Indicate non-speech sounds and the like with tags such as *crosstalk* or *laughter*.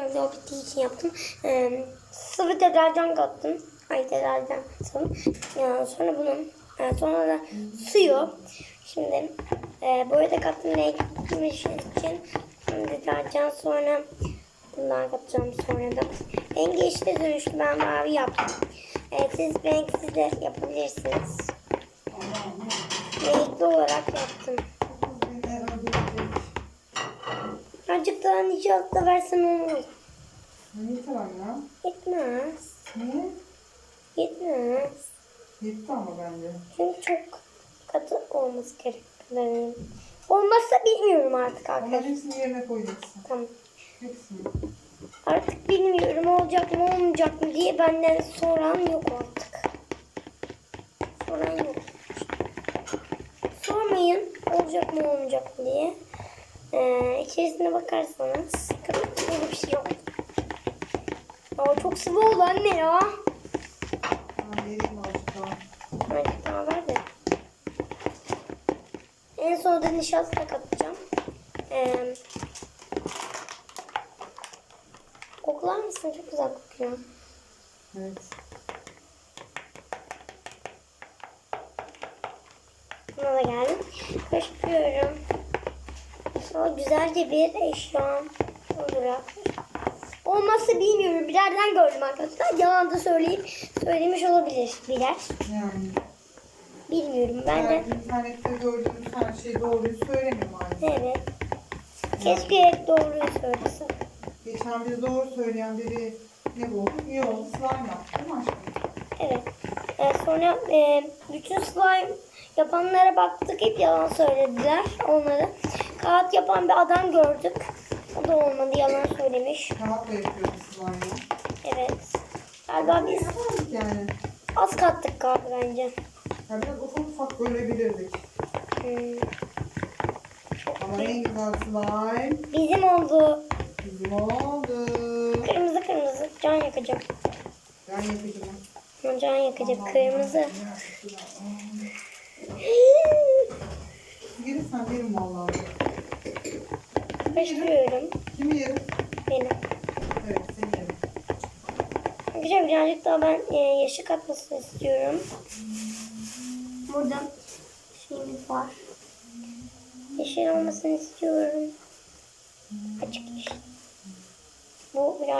Şöyle o bittiği için yaptım. Ee, sıvı deterjan kattım. Ay deterjan sıvı. Ya, sonra bunun e, sonra da suyu. Şimdi e, boya da kattım renkli için. Deterjan sonra bundan katacağım sonra da. Rengi işte dönüştü. Ben mavi yaptım. E, siz renksiz de yapabilirsiniz. Renkli olarak yaptım. Daha nişasta versen olmaz. Yeter anne. Yetmez. Niye? Yetmez. Yetti ama bence. Çünkü çok katı olması gerekiyor. Olmazsa bilmiyorum artık Onların arkadaşlar. hepsini yerine koyacaksın. Tamam. Hepsini. Artık bilmiyorum olacak mı olmayacak mı diye benden soran yok artık. Soran yok. Sormayın olacak mı olmayacak mı diye. Ee, içerisine bakarsanız böyle bir şey yok. Aa, çok sıvı oldu anne ya. Azıcık daha. Ver de. En son da nişasta katacağım. Ee, koklar mısın? Çok güzel kokuyor. Evet. Buna da geldim. Karıştırıyorum. Sonra güzelce bir eşya olarak. Olmazsa bilmiyorum. Bilerden gördüm arkadaşlar. Yalan da söyleyip söylemiş olabilir birer. Yani. Bilmiyorum. Ben de Ben internette gördüğümüz her şeyi doğruyu söylemiyor maalesef. evet. Keşke doğruyu söylesem. Geçen bir doğru söyleyen biri ne buldu? Oldu. Slime yaptı değil mi aşkım? Evet. Ee, sonra e, bütün slime yapanlara baktık. Hep yalan söylediler onları. Kağıt yapan bir adam gördük. O da olmadı. Yalan söylemiş. Kağıtla yapıyoruz slime'ı. Evet. Galiba biz yani. az kattık galiba bence. Ya biraz ufak ufak bölebilirdik. Hmm. Ama en güzel slime Bizim oldu. bizim oldu. Kırmızı kırmızı. Can yakacak. Ben yapacağım. Ama Can yakacak. Kırmızı. *laughs* Gelirsen yerim vallahi. Karıştırıyorum. Kimi yerim? Benim. Evet seni yerim. Arkadaşlar birazcık daha ben e, yaşı katmasını istiyorum. Burada şeyimiz var. Yeşil olmasını istiyorum. Açık yeşil. Bu birazcık